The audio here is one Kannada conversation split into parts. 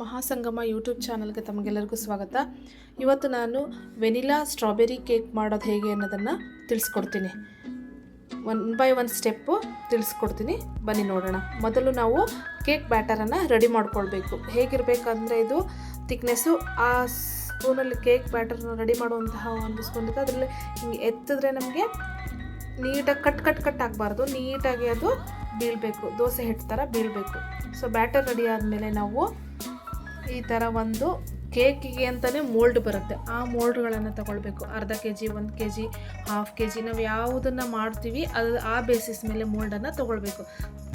ಮಹಾಸಂಗಮ ಯೂಟ್ಯೂಬ್ ಚಾನಲ್ಗೆ ತಮಗೆಲ್ಲರಿಗೂ ಸ್ವಾಗತ. ಇವತ್ತು ನಾನು ವೆನಿಲಾ ಸ್ಟ್ರಾಬೆರಿ ಕೇಕ್ ಮಾಡೋದು ಹೇಗೆ ಅನ್ನೋದನ್ನು ತಿಳಿಸ್ಕೊಡ್ತೀನಿ. ಒನ್ ಬೈ ಒನ್ ಸ್ಟೆಪ್ಪು ತಿಳಿಸ್ಕೊಡ್ತೀನಿ. ಬನ್ನಿ ನೋಡೋಣ. ಮೊದಲು ನಾವು ಕೇಕ್ ಬ್ಯಾಟರನ್ನು ರೆಡಿ ಮಾಡ್ಕೊಳ್ಬೇಕು. ಹೇಗಿರಬೇಕಂದ್ರೆ ಇದು ತಿಕ್ನೆಸ್ಸು ಆ ಸ್ಪೂನಲ್ಲಿ ಕೇಕ್ ಬ್ಯಾಟರ್ನ ರೆಡಿ ಮಾಡುವಂತಹ ಒಂದು ಸ್ಪೂನ್ ಇದೆ ಅದರಲ್ಲಿ ಹಿಂಗೆ ಎತ್ತಿದ್ರೆ ನಮಗೆ ನೀಟಾಗಿ ಕಟ್ ಕಟ್ ಕಟ್ ಆಗಬಾರ್ದು. ನೀಟಾಗಿ ಅದು ಬೀಳಬೇಕು. ದೋಸೆ ಹಿಟ್ಟು ಥರ ಬೀಳಬೇಕು. ಸೊ ಬ್ಯಾಟರ್ ರೆಡಿ ಆದಮೇಲೆ ನಾವು ಈ ಥರ ಒಂದು ಕೇಕಿಗೆ ಅಂತಲೇ ಮೋಲ್ಡ್ ಬರುತ್ತೆ. ಆ ಮೋಲ್ಡ್ಗಳನ್ನು ತಗೊಳ್ಬೇಕು. ಅರ್ಧ ಕೆ ಜಿ ಒಂದು K G half K G ನಾವು ಯಾವುದನ್ನು ಮಾಡ್ತೀವಿ, ಅದು ಆ ಬೇಸಿಸ್ ಮೇಲೆ ಮೋಲ್ಡನ್ನು ತೊಗೊಳ್ಬೇಕು.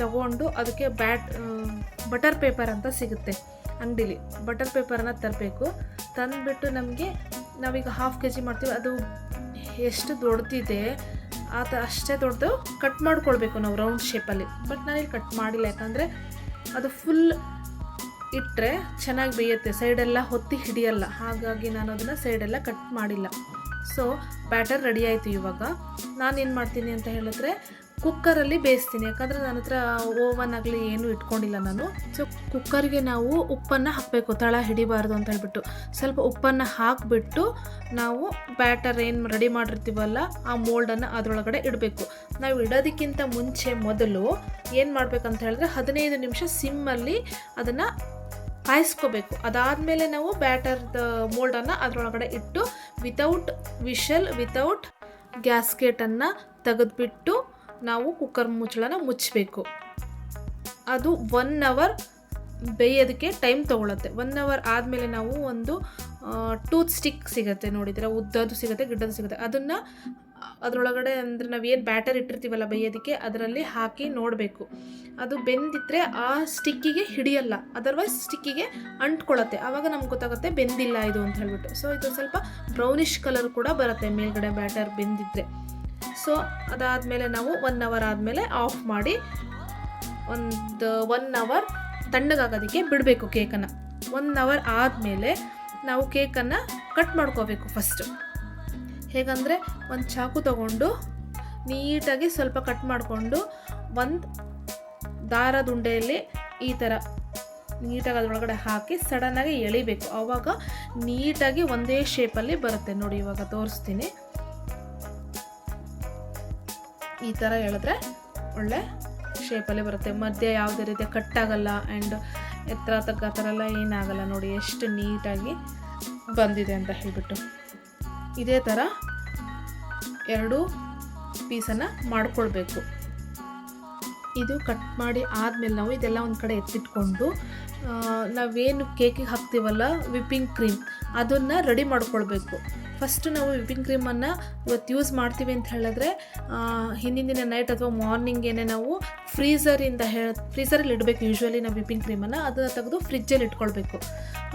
ತಗೊಂಡು ಅದಕ್ಕೆ ಬ್ಯಾಟ್ ಬಟರ್ ಪೇಪರ್ ಅಂತ ಸಿಗುತ್ತೆ ಅಂಗಡೀಲಿ. ಬಟರ್ ಪೇಪರನ್ನು ತರಬೇಕು. ತಂದುಬಿಟ್ಟು ನಮಗೆ ನಾವೀಗ ಹಾಫ್ ಕೆ ಜಿ ಮಾಡ್ತೀವಿ. ಅದು ಎಷ್ಟು ದೊಡ್ಡದಿದೆ ಆ ಥರ ಅಷ್ಟೇ ದೊಡ್ಡದು ಕಟ್ ಮಾಡ್ಕೊಳ್ಬೇಕು ನಾವು ರೌಂಡ್ ಶೇಪಲ್ಲಿ ಬಟ್ ನಾನಿಲ್ಲಿ ಕಟ್ ಮಾಡಿಲ್ಲ. ಯಾಕಂದರೆ ಅದು ಫುಲ್ ಇಟ್ಟರೆ ಚೆನ್ನಾಗಿ ಬೇಯುತ್ತೆ. ಸೈಡೆಲ್ಲ ಹೊತ್ತಿ ಹಿಡಿಯಲ್ಲ. ಹಾಗಾಗಿ ನಾನು ಅದನ್ನು ಸೈಡೆಲ್ಲ ಕಟ್ ಮಾಡಿಲ್ಲ. ಸೊ ಬ್ಯಾಟರ್ ರೆಡಿ ಆಯಿತು ಇವಾಗ. ನಾನೇನು ಮಾಡ್ತೀನಿ ಅಂತ ಹೇಳಿದ್ರೆ ಕುಕ್ಕರಲ್ಲಿ ಬೇಯಿಸ್ತೀನಿ. ಯಾಕಂದರೆ ನನ್ನ ಹತ್ರ ಓವನ್ ಆಗಲಿ ಏನೂ ಇಟ್ಕೊಂಡಿಲ್ಲ ನಾನು. ಸೊ ಕುಕ್ಕರ್ಗೆ ನಾವು ಉಪ್ಪನ್ನು ಹಾಕಬೇಕು. ತಳ ಹಿಡಿಬಾರ್ದು ಅಂತ ಹೇಳ್ಬಿಟ್ಟು. ಸ್ವಲ್ಪ ಉಪ್ಪನ್ನು ಹಾಕಿಬಿಟ್ಟು ನಾವು ಬ್ಯಾಟರ್ ಏನು ರೆಡಿ ಮಾಡಿರ್ತೀವಲ್ಲ, ಆ ಮೋಲ್ಡನ್ನು ಅದರೊಳಗಡೆ ಇಡಬೇಕು. ನಾವು ಇಡೋದಕ್ಕಿಂತ ಮುಂಚೆ ಮೊದಲು ಏನು ಮಾಡಬೇಕಂತ ಹೇಳಿದ್ರೆ, ಹದಿನೈದು ನಿಮಿಷ ಸಿಮ್ಮಲ್ಲಿ ಅದನ್ನು ಕಾಯಿಸ್ಕೋಬೇಕು. ಅದಾದಮೇಲೆ ನಾವು ಬ್ಯಾಟರ್ದ ಮೋಲ್ಡನ್ನು ಅದರೊಳಗಡೆ ಇಟ್ಟು ವಿತೌಟ್ ವಿಷಲ್ ವಿತೌಟ್ ಗ್ಯಾಸ್ಕೆಟನ್ನು ತೆಗೆದುಬಿಟ್ಟು ನಾವು ಕುಕ್ಕರ್ ಮುಚ್ಚಳನ ಮುಚ್ಚಬೇಕು. ಅದು ಒನ್ ಅವರ್ ಬೇಯೋದಕ್ಕೆ ಟೈಮ್ ತೊಗೊಳತ್ತೆ. ಒನ್ ಅವರ್ ಆದಮೇಲೆ ನಾವು ಒಂದು ಟೂತ್ ಸ್ಟಿಕ್ ಸಿಗುತ್ತೆ ನೋಡಿದರೆ ಉದ್ದದು ಸಿಗುತ್ತೆ ಗಿಡ್ಡದು ಸಿಗುತ್ತೆ. ಅದನ್ನು ಅದರೊಳಗಡೆ ಅಂದರೆ ನಾವು ಏನು ಬ್ಯಾಟರ್ ಇಟ್ಟಿರ್ತೀವಲ್ಲ ಬೇಯೋದಕ್ಕೆ, ಅದರಲ್ಲಿ ಹಾಕಿ ನೋಡಬೇಕು. ಅದು ಬೆಂದಿದ್ರೆ ಆ ಸ್ಟಿಕ್ಕಿಗೆ ಹಿಡಿಯಲ್ಲ ಅದರ್ವೈಸ್ ಸ್ಟಿಕ್ಕಿಗೆ ಅಂಟ್ಕೊಳತ್ತೆ. ಆವಾಗ ನಮ್ಗೆ ಗೊತ್ತಾಗುತ್ತೆ ಬೆಂದಿಲ್ಲ ಇದು ಅಂತ ಹೇಳ್ಬಿಟ್ಟು. ಸೊ ಇದು ಸ್ವಲ್ಪ ಬ್ರೌನಿಷ್ ಕಲರ್ ಕೂಡ ಬರುತ್ತೆ ಮೇಲ್ಗಡೆ ಬ್ಯಾಟರ್ ಬೆಂದಿದ್ರೆ. ಸೊ ಅದಾದಮೇಲೆ ನಾವು ಒನ್ ಅವರ್ ಆದಮೇಲೆ ಆಫ್ ಮಾಡಿ, ಒಂದು ಒನ್ ಅವರ್ ತಣ್ಣಗಾಗೋದಕ್ಕೆ ಬಿಡಬೇಕು ಕೇಕನ್ನು. ಒನ್ ಅವರ್ ಆದಮೇಲೆ ನಾವು ಕೇಕನ್ನು ಕಟ್ ಮಾಡ್ಕೋಬೇಕು ಫಸ್ಟು ಹೇಗಂದರೆ ಒಂದು ಚಾಕು ತಗೊಂಡು ನೀಟಾಗಿ ಸ್ವಲ್ಪ ಕಟ್ ಮಾಡಿಕೊಂಡು ಒಂದು ದಾರದ ಉಂಡೆಯಲ್ಲಿ ಈ ಥರ ನೀಟಾಗಿ ಅದರೊಳಗಡೆ ಹಾಕಿ ಸಡನ್ನಾಗಿ ಎಳಿಬೇಕು. ಆವಾಗ ನೀಟಾಗಿ ಒಂದೇ ಶೇಪಲ್ಲಿ ಬರುತ್ತೆ. ನೋಡಿ, ಇವಾಗ ತೋರಿಸ್ತೀನಿ. ಈ ಥರ ಹೇಳಿದ್ರೆ ಒಳ್ಳೆ ಶೇಪಲ್ಲಿ ಬರುತ್ತೆ. ಮಧ್ಯೆ ಯಾವುದೇ ರೀತಿ ಕಟ್ಟಾಗಲ್ಲ ಆ್ಯಂಡ್ ಎತ್ತರ ತಗ್ಗ ಥರ ಎಲ್ಲ ಏನಾಗಲ್ಲ. ನೋಡಿ, ಎಷ್ಟು ನೀಟಾಗಿ ಬಂದಿದೆ ಅಂತ ಹೇಳಿಬಿಟ್ಟು. ಇದೇ ಥರ ಎರಡು ಪೀಸನ್ನು ಮಾಡಿಕೊಳ್ಬೇಕು. ಇದು ಕಟ್ ಮಾಡಿ ಆದಮೇಲೆ ನಾವು ಇದೆಲ್ಲ ಒಂದು ಕಡೆ ಎತ್ತಿಟ್ಕೊಂಡು ನಾವೇನು ಕೇಕಿಗೆ ಹಾಕ್ತೀವಲ್ಲ ವಿಪ್ಪಿಂಗ್ ಕ್ರೀಮ್ ಅದನ್ನು ರೆಡಿ ಮಾಡ್ಕೊಳ್ಬೇಕು. ಫಸ್ಟ್ ನಾವು ವಿಪಿಂಗ್ ಕ್ರೀಮನ್ನು ಇವತ್ತು ಯೂಸ್ ಮಾಡ್ತೀವಿ ಅಂತ ಹೇಳಿದ್ರೆ ಹಿಂದಿನ ದಿನ ನೈಟ್ ಅಥವಾ ಮಾರ್ನಿಂಗೇನೆ ನಾವು ಫ್ರೀಝರಿಂದ ಹೇ ಫ್ರೀಝರಲ್ಲಿ ಇಡಬೇಕು ಯೂಶ್ವಲಿ ನಾವು ವಿಪಿಂಗ್ ಕ್ರೀಮನ್ನು ಅದನ್ನು ತೆಗೆದು ಫ್ರಿಜ್ಜಲ್ಲಿ ಇಟ್ಕೊಳ್ಬೇಕು.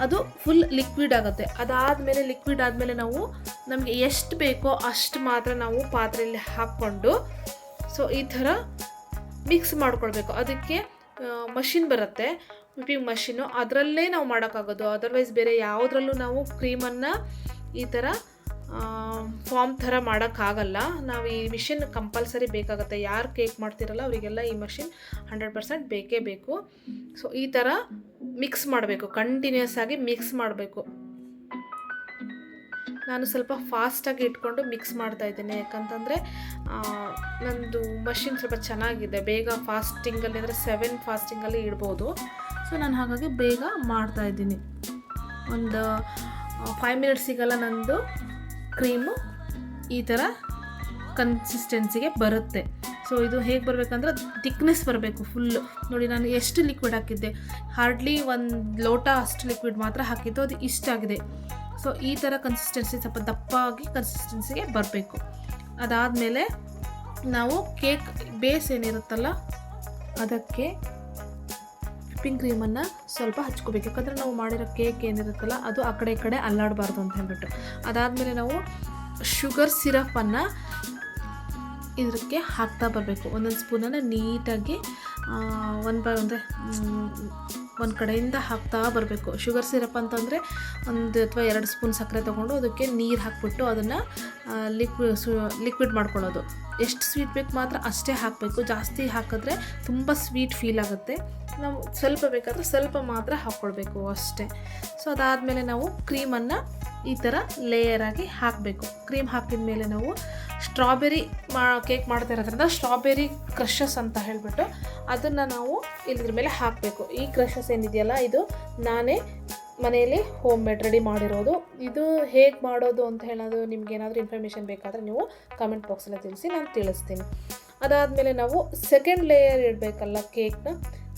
ಅದು ಫುಲ್ ಲಿಕ್ವಿಡ್ ಆಗುತ್ತೆ. ಅದಾದಮೇಲೆ ಲಿಕ್ವಿಡ್ ಆದಮೇಲೆ ನಾವು ನಮಗೆ ಎಷ್ಟು ಬೇಕೋ ಅಷ್ಟು ಮಾತ್ರ ನಾವು ಪಾತ್ರೆಯಲ್ಲಿ ಹಾಕ್ಕೊಂಡು ಸೊ ಈ ಥರ ಮಿಕ್ಸ್ ಮಾಡ್ಕೊಳ್ಬೇಕು. ಅದಕ್ಕೆ ಮಷಿನ್ ಬರುತ್ತೆ. ವಿಪಿಂಗ್ ಮಷಿನು ಅದರಲ್ಲೇ ನಾವು ಮಾಡೋಕ್ಕಾಗೋದು. ಅದರ್ವೈಸ್ ಬೇರೆ ಯಾವುದ್ರಲ್ಲೂ ನಾವು ಕ್ರೀಮನ್ನು ಈ ಥರ ಫಾರ್ಮ್ ಥರ ಮಾಡೋಕ್ಕಾಗಲ್ಲ ನಾವು ಈ ಮಿಷಿನ್ ಕಂಪಲ್ಸರಿ ಬೇಕಾಗುತ್ತೆ. ಯಾರು ಕೇಕ್ ಮಾಡ್ತಿರಲ್ಲ ಅವರಿಗೆಲ್ಲ ಈ ಮಷಿನ್ ಹಂಡ್ರೆಡ್ ಪರ್ಸೆಂಟ್ ಬೇಕೇ ಬೇಕು. ಸೊ ಈ ಥರ ಮಿಕ್ಸ್ ಮಾಡಬೇಕು. ಕಂಟಿನ್ಯೂಸ್ ಆಗಿ ಮಿಕ್ಸ್ ಮಾಡಬೇಕು. ನಾನು ಸ್ವಲ್ಪ ಫಾಸ್ಟಾಗಿ ಇಟ್ಕೊಂಡು ಮಿಕ್ಸ್ ಮಾಡ್ತಾ ಇದ್ದೇನೆ. ಯಾಕಂತಂದರೆ ನಂದು ಮಷಿನ್ ಸ್ವಲ್ಪ ಚೆನ್ನಾಗಿದೆ. ಬೇಗ ಫಾಸ್ಟಿಂಗಲ್ಲಿ ಅಂದರೆ ಸೆವೆನ್ ಫಾಸ್ಟಿಂಗಲ್ಲಿ ಇಡ್ಬೋದು. ಸೊ ನಾನು ಹಾಗಾಗಿ ಬೇಗ ಮಾಡ್ತಾ ಇದ್ದೀನಿ. ಒಂದು ಫೈವ್ ಮಿನಿಟ್ಸಿಗೆಲ್ಲ ನಂದು. ಕ್ರೀಮು ಈ ಥರ ಕನ್ಸಿಸ್ಟೆನ್ಸಿಗೆ ಬರುತ್ತೆ. ಸೊ ಇದು ಹೇಗೆ ಬರಬೇಕಂದ್ರೆ ತಿಕ್ನೆಸ್ ಬರಬೇಕು ಫುಲ್ಲು ನೋಡಿ, ನಾನು ಎಷ್ಟು ಲಿಕ್ವಿಡ್ ಹಾಕಿದ್ದೆ? ಹಾರ್ಡ್ಲಿ ಒಂದು ಲೋಟ ಅಷ್ಟು ಲಿಕ್ವಿಡ್ ಮಾತ್ರ ಹಾಕಿದ್ದು, ಅದು ಇಷ್ಟಾಗಿದೆ ಸೊ ಈ ಥರ ಕನ್ಸಿಸ್ಟೆನ್ಸಿ ಸ್ವಲ್ಪ ದಪ್ಪಾಗಿ ಕನ್ಸಿಸ್ಟೆನ್ಸಿಗೆ ಬರಬೇಕು. ಅದಾದಮೇಲೆ ನಾವು ಕೇಕ್ ಬೇಸ್ ಏನಿರುತ್ತಲ್ಲ, ಅದಕ್ಕೆ ವಿಪ್ಪಿಂಗ್ ಕ್ರೀಮನ್ನು ಸ್ವಲ್ಪ ಹಚ್ಕೋಬೇಕು. ಯಾಕಂದರೆ ನಾವು ಮಾಡಿರೋ ಕೇಕ್ ಏನಿರುತ್ತಲ್ಲ, ಅದು ಆ ಕಡೆ ಈ ಕಡೆ ಅಲ್ಲಾಡಬಾರ್ದು ಅಂತ ಹೇಳ್ಬಿಟ್ಟು ಅದಾದಮೇಲೆ ನಾವು ಶುಗರ್ ಸಿರಪನ್ನು ಇದಕ್ಕೆ ಹಾಕ್ತಾ ಬರಬೇಕು. ಒಂದೊಂದು ಸ್ಪೂನನ್ನು ನೀಟಾಗಿ ಒಂದು ಬ ಅಂದರೆ ಒಂದು ಕಡೆಯಿಂದ ಹಾಕ್ತಾ ಬರಬೇಕು. ಶುಗರ್ ಸಿರಪ್ ಅಂತಂದರೆ ಒಂದು ಅಥವಾ ಎರಡು ಸ್ಪೂನ್ ಸಕ್ಕರೆ ತೊಗೊಂಡು ಅದಕ್ಕೆ ನೀರು ಹಾಕ್ಬಿಟ್ಟು ಅದನ್ನು ಲಿಕ್ವಿ ಲಿಕ್ವಿಡ್ ಮಾಡ್ಕೊಳ್ಳೋದು. ಎಷ್ಟು ಸ್ವೀಟ್ ಬೇಕು ಮಾತ್ರ ಅಷ್ಟೇ ಹಾಕಬೇಕು. ಜಾಸ್ತಿ ಹಾಕಿದ್ರೆ ತುಂಬ ಸ್ವೀಟ್ ಫೀಲ್ ಆಗುತ್ತೆ. ನಾವು ಸ್ವಲ್ಪ ಬೇಕಾದರೆ ಸ್ವಲ್ಪ ಮಾತ್ರ ಹಾಕ್ಕೊಳ್ಬೇಕು ಅಷ್ಟೇ. ಸೊ ಅದಾದಮೇಲೆ ನಾವು ಕ್ರೀಮನ್ನು ಈ ಥರ ಲೇಯರಾಗಿ ಹಾಕಬೇಕು. ಕ್ರೀಮ್ ಹಾಕಿದ ಮೇಲೆ ನಾವು ಸ್ಟ್ರಾಬೆರಿ ಮಾ ಕೇಕ್ ಮಾಡ್ತಾ ಇರೋದ್ರಿಂದ ಸ್ಟ್ರಾಬೆರಿ ಕ್ರಷಸ್ ಅಂತ ಹೇಳಿಬಿಟ್ಟು ಅದನ್ನು ನಾವು ಇದ್ರ ಮೇಲೆ ಹಾಕಬೇಕು. ಈ ಕ್ರಷಸ್ ಏನಿದೆಯಲ್ಲ, ಇದು ನಾನೇ ಮನೆಯಲ್ಲಿ ಹೋಮ್ ಮೇಡ್ ರೆಡಿ ಮಾಡಿರೋದು. ಇದು ಹೇಗೆ ಮಾಡೋದು ಅಂತ ಹೇಳೋದು ನಿಮ್ಗೆ ಏನಾದರೂ ಇನ್ಫಾರ್ಮೇಷನ್ ಬೇಕಾದರೆ ನೀವು ಕಮೆಂಟ್ ಬಾಕ್ಸಲ್ಲಿ ತಿಳಿಸಿ ನಾನು ತಿಳಿಸ್ತೀನಿ. ಅದಾದಮೇಲೆ ನಾವು ಸೆಕೆಂಡ್ ಲೇಯರ್ ಇಡಬೇಕಲ್ಲ ಕೇಕ್ನ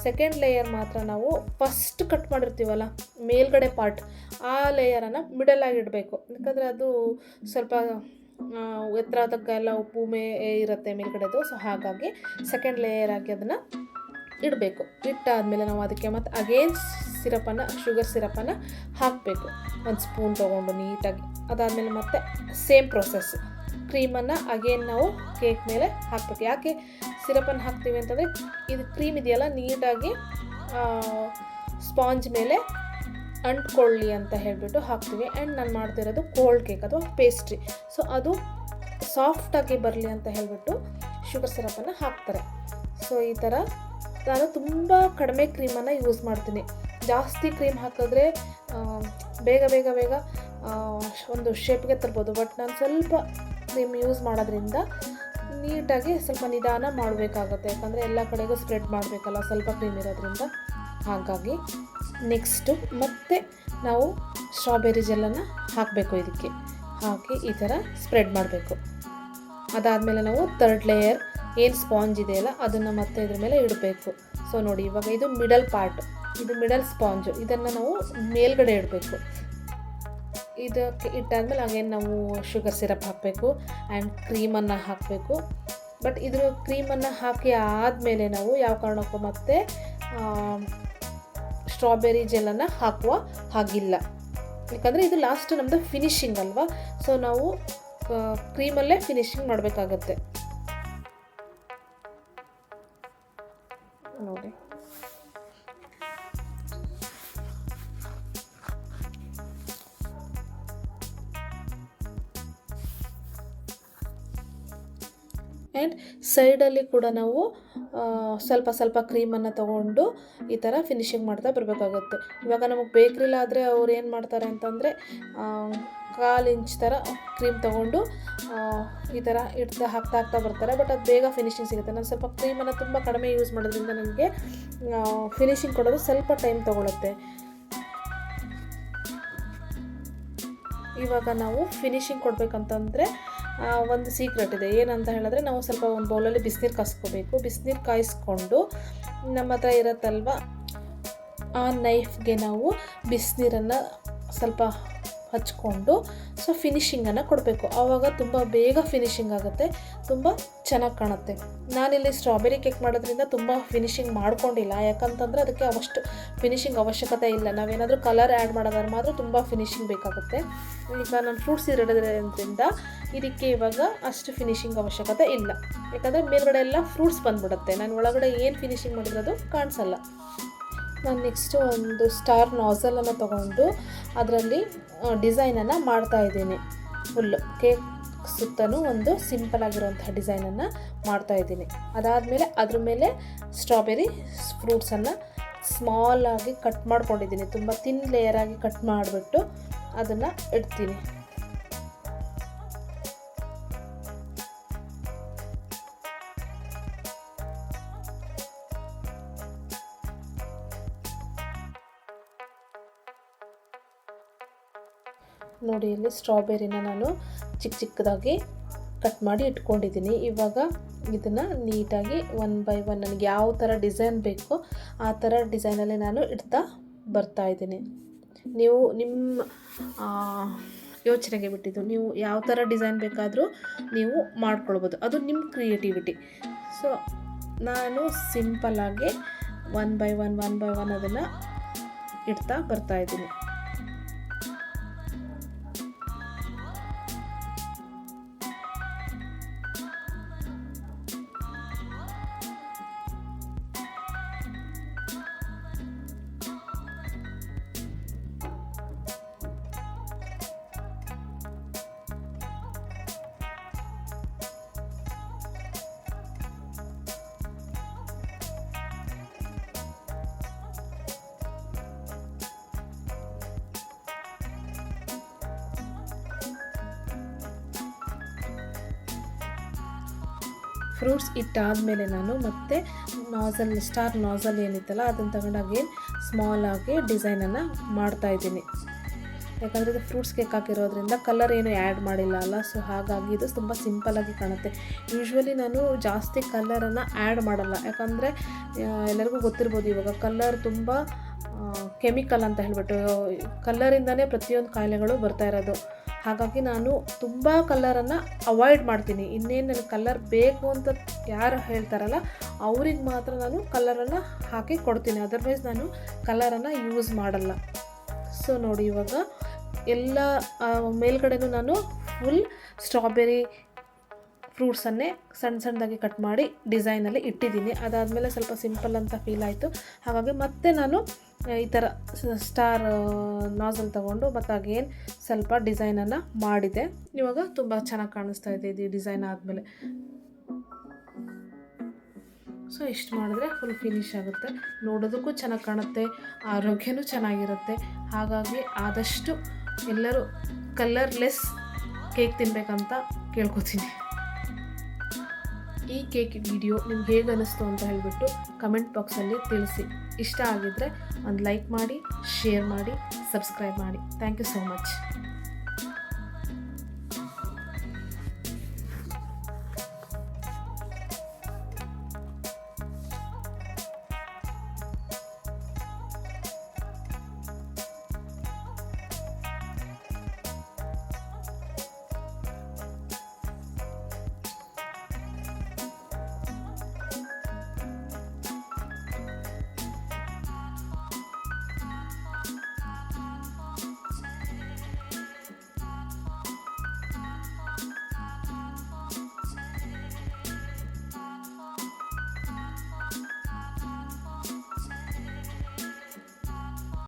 ಸೆಕೆಂಡ್ ಲೇಯರ್ ಮಾತ್ರ ನಾವು ಫಸ್ಟ್ ಕಟ್ ಮಾಡಿರ್ತೀವಲ್ಲ, ಮೇಲ್ಗಡೆ ಪಾರ್ಟ್ ಆ ಲೇಯರನ್ನು ಮಿಡಲಾಗಿ ಇಡಬೇಕು. ಯಾಕಂದರೆ ಅದು ಸ್ವಲ್ಪ ಎತ್ತರ ತಕ್ಕ ಎಲ್ಲ ಉಪ್ಪು, ಮೇ ಇರುತ್ತೆ ಮೇಲ್ಗಡೆದು. ಸೊ ಹಾಗಾಗಿ ಸೆಕೆಂಡ್ ಲೇಯರ್ ಆಗಿ ಅದನ್ನು ಇಡಬೇಕು. ಇಟ್ಟಾದಮೇಲೆ ನಾವು ಅದಕ್ಕೆ ಮತ್ತೆ ಅಗೇನ್ ಸಿರಪನ್ನು ಶುಗರ್ ಸಿರಪನ್ನು ಹಾಕಬೇಕು. ಒಂದು ಸ್ಪೂನ್ ತೊಗೊಂಡು ನೀಟಾಗಿ. ಅದಾದಮೇಲೆ ಮತ್ತೆ ಸೇಮ್ ಪ್ರೊಸೆಸ್ ಕ್ರೀಮನ್ನು ಅಗೇನ್ ನಾವು ಕೇಕ್ ಮೇಲೆ ಹಾಕ್ಬೇಕು. ಯಾಕೆ ಸಿರಪನ್ನು ಹಾಕ್ತೀವಿ ಅಂತಂದರೆ ಇದು ಕ್ರೀಮ್ ಇದೆಯಲ್ಲ, ನೀಟಾಗಿ ಸ್ಪಾಂಜ್ ಮೇಲೆ ಅಂಟ್ಕೊಳ್ಳಿ ಅಂತ ಹೇಳಿಬಿಟ್ಟು ಹಾಕ್ತೀವಿ. ಆ್ಯಂಡ್ ನಾನು ಮಾಡ್ತಿರೋದು ಕೋಲ್ಡ್ ಕೇಕ್ ಅಥವಾ ಪೇಸ್ಟ್ರಿ ಸೊ ಅದು ಸಾಫ್ಟಾಗಿ ಬರಲಿ ಅಂತ ಹೇಳಿಬಿಟ್ಟು ಶುಗರ್ ಸಿರಪನ್ನು ಹಾಕ್ತಾರೆ. ಸೊ ಈ ಥರ ನಾನು ತುಂಬ ಕಡಿಮೆ ಕ್ರೀಮನ್ನು ಯೂಸ್ ಮಾಡ್ತೀನಿ. ಜಾಸ್ತಿ ಕ್ರೀಮ್ ಹಾಕಿದ್ರೆ ಬೇಗ ಬೇಗ ಬೇಗ ಒಂದು ಶೇಪ್ಗೆ ತರ್ಬೋದು. ಬಟ್ ನಾನು ಸ್ವಲ್ಪ ಕ್ರೀಮ್ ಯೂಸ್ ಮಾಡೋದ್ರಿಂದ ನೀಟಾಗಿ ಸ್ವಲ್ಪ ನಿಧಾನ ಮಾಡಬೇಕಾಗುತ್ತೆ. ಯಾಕಂದರೆ ಎಲ್ಲ ಕಡೆಗೂ ಸ್ಪ್ರೆಡ್ ಮಾಡಬೇಕಲ್ಲ, ಸ್ವಲ್ಪ ಕ್ರೀಮ್ ಇರೋದ್ರಿಂದ. ಹಾಗಾಗಿ ನೆಕ್ಸ್ಟು ಮತ್ತೆ ನಾವು ಸ್ಟ್ರಾಬೆರಿ ಜೆಲ್ಲನ್ನು ಹಾಕಬೇಕು ಇದಕ್ಕೆ. ಹಾಕಿ ಈ ಥರ ಸ್ಪ್ರೆಡ್ ಮಾಡಬೇಕು. ಅದಾದಮೇಲೆ ನಾವು ಥರ್ಡ್ ಲೇಯರ್ ಏನು ಸ್ಪಾಂಜ್ ಇದೆಯಲ್ಲ, ಅದನ್ನು ಮತ್ತೆ ಇದ್ರ ಮೇಲೆ ಇಡಬೇಕು. ಸೊ ನೋಡಿ, ಇವಾಗ ಇದು ಮಿಡಲ್ ಪಾರ್ಟ್ ಇದು ಮಿಡಲ್ ಸ್ಪಾಂಜು ಇದನ್ನು ನಾವು ಮೇಲ್ಗಡೆ ಇಡಬೇಕು. ಇದಕ್ಕೆ ಇಟ್ಟಾದ್ಮೇಲೆ ಹಾಗೇನು ನಾವು ಶುಗರ್ ಸಿರಪ್ ಹಾಕಬೇಕು ಆ್ಯಂಡ್ ಕ್ರೀಮನ್ನು ಹಾಕಬೇಕು. ಬಟ್ ಇದ್ರ ಕ್ರೀಮನ್ನು ಹಾಕಿ ಆದಮೇಲೆ ನಾವು ಯಾವ ಕಾರಣಕ್ಕೂ ಮತ್ತೆ ಸ್ಟ್ರಾಬೆರಿ ಜೆಲ್ಲನ್ನು ಹಾಕುವ ಹಾಗಿಲ್ಲ. ಯಾಕಂದರೆ ಇದು ಲಾಸ್ಟ್ ನಮ್ಮದು ಫಿನಿಶಿಂಗ್ ಅಲ್ವಾ? ಸೊ ನಾವು ಕ್ರೀಮಲ್ಲೇ ಫಿನಿಶಿಂಗ್ ಮಾಡಬೇಕಾಗತ್ತೆ. ಆ್ಯಂಡ್ ಸೈಡಲ್ಲಿ ಕೂಡ ನಾವು ಸ್ವಲ್ಪ ಸ್ವಲ್ಪ ಕ್ರೀಮನ್ನು ತಗೊಂಡು ಈ ಥರ ಫಿನಿಶಿಂಗ್ ಮಾಡ್ತಾ ಬರಬೇಕಾಗುತ್ತೆ. ಇವಾಗ ನಮಗೆ ಬೇಕ್ರಿಲಾದರೆ ಅವ್ರು ಏನು ಮಾಡ್ತಾರೆ ಅಂತಂದರೆ ಕಾಲು ಇಂಚ್ ಥರ ಕ್ರೀಮ್ ತೊಗೊಂಡು ಈ ಥರ ಇಡ್ತಾ ಹಾಕ್ತಾ ಹಾಕ್ತಾ ಬರ್ತಾರೆ. ಬಟ್ ಅದು ಬೇಗ ಫಿನಿಶಿಂಗ್ ಸಿಗುತ್ತೆ. ನಾನು ಸ್ವಲ್ಪ ಕ್ರೀಮನ್ನು ತುಂಬ ಕಡಿಮೆ ಯೂಸ್ ಮಾಡೋದ್ರಿಂದ ನನಗೆ ಫಿನಿಶಿಂಗ್ ಕೊಡೋದು ಸ್ವಲ್ಪ ಟೈಮ್ ತೊಗೊಳುತ್ತೆ. ಇವಾಗ ನಾವು ಫಿನಿಶಿಂಗ್ ಕೊಡಬೇಕಂತಂದರೆ ಒಂದು ಸೀಕ್ರೆಟ್ ಇದೆ. ಏನಂತ ಹೇಳಿದ್ರೆ ನಾವು ಸ್ವಲ್ಪ ಒಂದು ಬೌಲಲ್ಲಿ ಬಿಸಿನೀರು ಕಾಯಿಸ್ಕೋಬೇಕು ಬಿಸಿನೀರು ಕಾಯಿಸ್ಕೊಂಡು ನಮ್ಮ ಹತ್ರ ಇರುತ್ತಲ್ವ? ಆ ನೈಫ್ಗೆ ನಾವು ಬಿಸಿನೀರನ್ನು ಸ್ವಲ್ಪ ಹಚ್ಕೊಂಡು ಸೊ ಫಿನಿಶಿಂಗನ್ನು ಕೊಡಬೇಕು. ಆವಾಗ ತುಂಬ ಬೇಗ ಫಿನಿಶಿಂಗ್ ಆಗುತ್ತೆ. ತುಂಬ ಚೆನ್ನಾಗಿ ಕಾಣುತ್ತೆ. ನಾನಿಲ್ಲಿ ಸ್ಟ್ರಾಬೆರಿ ಕೇಕ್ ಮಾಡೋದ್ರಿಂದ ತುಂಬ ಫಿನಿಶಿಂಗ್ ಮಾಡ್ಕೊಂಡಿಲ್ಲ. ಯಾಕಂತಂದರೆ ಅದಕ್ಕೆ ಅವಷ್ಟು ಫಿನಿಶಿಂಗ್ ಅವಶ್ಯಕತೆ ಇಲ್ಲ. ನಾವೇನಾದರೂ ಕಲರ್ ಆ್ಯಡ್ ಮಾಡೋದಾದ್ರೆ ಮಾತ್ರ ತುಂಬ ಫಿನಿಶಿಂಗ್ ಬೇಕಾಗುತ್ತೆ. ಈಗ ನಾನು ಫ್ರೂಟ್ಸ್ ಇರೋದ್ರಿಂದ ಇದಕ್ಕೆ ಇವಾಗ ಅಷ್ಟು ಫಿನಿಶಿಂಗ್ ಅವಶ್ಯಕತೆ ಇಲ್ಲ. ಯಾಕಂದರೆ ಮೇಲ್ಗಡೆ ಎಲ್ಲ ಫ್ರೂಟ್ಸ್ ಬಂದ್ಬಿಡುತ್ತೆ. ನಾನು ಒಳಗಡೆ ಏನು ಫಿನಿಶಿಂಗ್ ಮಾಡಿರೋದು ಕಾಣಿಸಲ್ಲ. ನಾನು ನೆಕ್ಸ್ಟು ಒಂದು ಸ್ಟಾರ್ ನಾಸಲನ್ನು ತೊಗೊಂಡು ಅದರಲ್ಲಿ ಡಿಸೈನನ್ನು ಮಾಡ್ತಾ ಇದ್ದೀನಿ. ಫುಲ್ಲು ಕೇಕ್ ಸುತ್ತಲೂ ಒಂದು ಸಿಂಪಲ್ ಆಗಿರುವಂತಹ ಡಿಸೈನನ್ನು ಮಾಡ್ತಾ ಇದ್ದೀನಿ. ಅದಾದಮೇಲೆ ಅದ್ರ ಮೇಲೆ ಸ್ಟ್ರಾಬೆರಿ ಫ್ರೂಟ್ಸನ್ನು ಸ್ಮಾಲ್ ಆಗಿ ಕಟ್ ಮಾಡ್ಕೊಂಡಿದ್ದೀನಿ. ತುಂಬ ತಿನ್ ಲೇಯರ್ ಆಗಿ ಕಟ್ ಮಾಡಿಬಿಟ್ಟು ಅದನ್ನು ಇಡ್ತೀನಿ. ನೋಡಿ ಇಲ್ಲಿ ಸ್ಟ್ರಾಬೆರಿನ ನಾನು ಚಿಕ್ಕ ಚಿಕ್ಕದಾಗಿ ಕಟ್ ಮಾಡಿ ಇಟ್ಕೊಂಡಿದ್ದೀನಿ. ಇವಾಗ ಇದನ್ನು ನೀಟಾಗಿ ಒನ್ ಬೈ ಒನ್ ನನಗೆ ಯಾವ ಥರ ಡಿಸೈನ್ ಬೇಕೋ ಆ ಥರ ಡಿಸೈನಲ್ಲಿ ನಾನು ಇಡ್ತಾ ಬರ್ತಾ ಇದ್ದೀನಿ. ನೀವು ನಿಮ್ಮ ಯೋಚನೆಗೆ ಬಿಟ್ಟಿದ್ದು ನೀವು ಯಾವ ಥರ ಡಿಸೈನ್ ಬೇಕಾದರೂ ನೀವು ಮಾಡ್ಕೊಳ್ಬೋದು. ಅದು ನಿಮ್ಮ ಕ್ರಿಯೇಟಿವಿಟಿ. ಸೊ, ನಾನು ಸಿಂಪಲ್ಲಾಗಿ one by one one by one ಅದನ್ನು ಇಡ್ತಾ ಬರ್ತಾ ಫ್ರೂಟ್ಸ್ ಇಟ್ಟಾದಮೇಲೆ ನಾನು ಮತ್ತೆ ನಾಸಲ್, ಸ್ಟಾರ್ ನಾಸಲ್ ಏನಿತ್ತಲ್ಲ, ಅದನ್ನು ತಗೊಂಡಾಗ ಸ್ಮಾಲ್ ಆಗಿ ಡಿಸೈನನ್ನು ಮಾಡ್ತಾ ಇದ್ದೀನಿ. ಯಾಕಂದರೆ ಇದು ಫ್ರೂಟ್ಸ್ ಕೇಕ್ ಹಾಕಿರೋದ್ರಿಂದ ಕಲರ್ ಏನು ಆ್ಯಡ್ ಮಾಡಿಲ್ಲ ಅಲ್ಲ ಸೊ ಹಾಗಾಗಿ ಇದು ತುಂಬ ಸಿಂಪಲಾಗಿ ಕಾಣುತ್ತೆ. ಯೂಶ್ವಲಿ ನಾನು ಜಾಸ್ತಿ ಕಲರನ್ನು ಆ್ಯಡ್ ಮಾಡಲ್ಲ. ಯಾಕಂದರೆ ಎಲ್ಲರಿಗೂ ಗೊತ್ತಿರ್ಬೋದು ಇವಾಗ ಕಲರ್ ತುಂಬ ಕೆಮಿಕಲ್ ಅಂತ ಹೇಳ್ಬಿಟ್ಟು ಕಲ್ಲರಿಂದನೇ ಪ್ರತಿಯೊಂದು ಕಾಯಿಲೆಗಳು ಬರ್ತಾ ಇರೋದು. ಹಾಗಾಗಿ ನಾನು ತುಂಬ ಕಲ್ಲರನ್ನು ಅವಾಯ್ಡ್ ಮಾಡ್ತೀನಿ. ಇನ್ನೇನು ನನಗೆ ಕಲರ್ ಬೇಕು ಅಂತ ಯಾರು ಹೇಳ್ತಾರಲ್ಲ, ಅವ್ರಿಗೆ ಮಾತ್ರ ನಾನು ಕಲ್ಲರನ್ನು ಹಾಕಿ ಕೊಡ್ತೀನಿ. ಅದರ್ವೈಸ್ ನಾನು ಕಲರನ್ನು ಯೂಸ್ ಮಾಡಲ್ಲ. ಸೊ ನೋಡಿ ಇವಾಗ ಎಲ್ಲ ಮೇಲ್ಗಡೆನೂ ನಾನು ಫುಲ್ ಸ್ಟ್ರಾಬೆರಿ ಫ್ರೂಟ್ಸನ್ನೇ ಸಣ್ಣ ಸಣ್ಣದಾಗಿ ಕಟ್ ಮಾಡಿ ಡಿಸೈನಲ್ಲಿ ಇಟ್ಟಿದ್ದೀನಿ. ಅದಾದಮೇಲೆ ಸ್ವಲ್ಪ ಸಿಂಪಲ್ ಅಂತ ಫೀಲ್ ಆಯಿತು. ಹಾಗಾಗಿ ಮತ್ತೆ ನಾನು ಈ ಥರ ಸ್ಟಾರ್ ನಾಸಲ್ ತಗೊಂಡು ಮತ್ತು ಅಗೇನ್ ಸ್ವಲ್ಪ ಡಿಸೈನನ್ನು ಮಾಡಿದೆ. ಇವಾಗ ತುಂಬ ಚೆನ್ನಾಗಿ ಕಾಣಿಸ್ತಾ ಇದೆ ಇದು ಡಿಸೈನ್ ಆದಮೇಲೆ. ಸೊ ಇಷ್ಟು ಮಾಡಿದ್ರೆ ಫುಲ್ ಫಿನಿಶ್ ಆಗುತ್ತೆ. ನೋಡೋದಕ್ಕೂ ಚೆನ್ನಾಗಿ ಕಾಣುತ್ತೆ, ಆರೋಗ್ಯನೂ ಚೆನ್ನಾಗಿರುತ್ತೆ. ಹಾಗಾಗಿ ಆದಷ್ಟು ಎಲ್ಲರೂ ಕಲರ್ಲೆಸ್ ಕೇಕ್ ತಿನ್ನಬೇಕಂತ ಕೇಳ್ಕೊತೀನಿ. ಈ ಕೇಕ್ ವಿಡಿಯೋ ನಿಮ್ಗೆ ಹೇಗೆ ಅನ್ನಿಸ್ತು ಅಂತ ಹೇಳಿಬಿಟ್ಟು ಕಮೆಂಟ್ ಬಾಕ್ಸಲ್ಲಿ ತಿಳಿಸಿ. ಇಷ್ಟ ಆಗಿದ್ದರೆ ಒಂದು ಲೈಕ್ ಮಾಡಿ, ಶೇರ್ ಮಾಡಿ, ಸಬ್ಸ್ಕ್ರೈಬ್ ಮಾಡಿ. Thank you so much.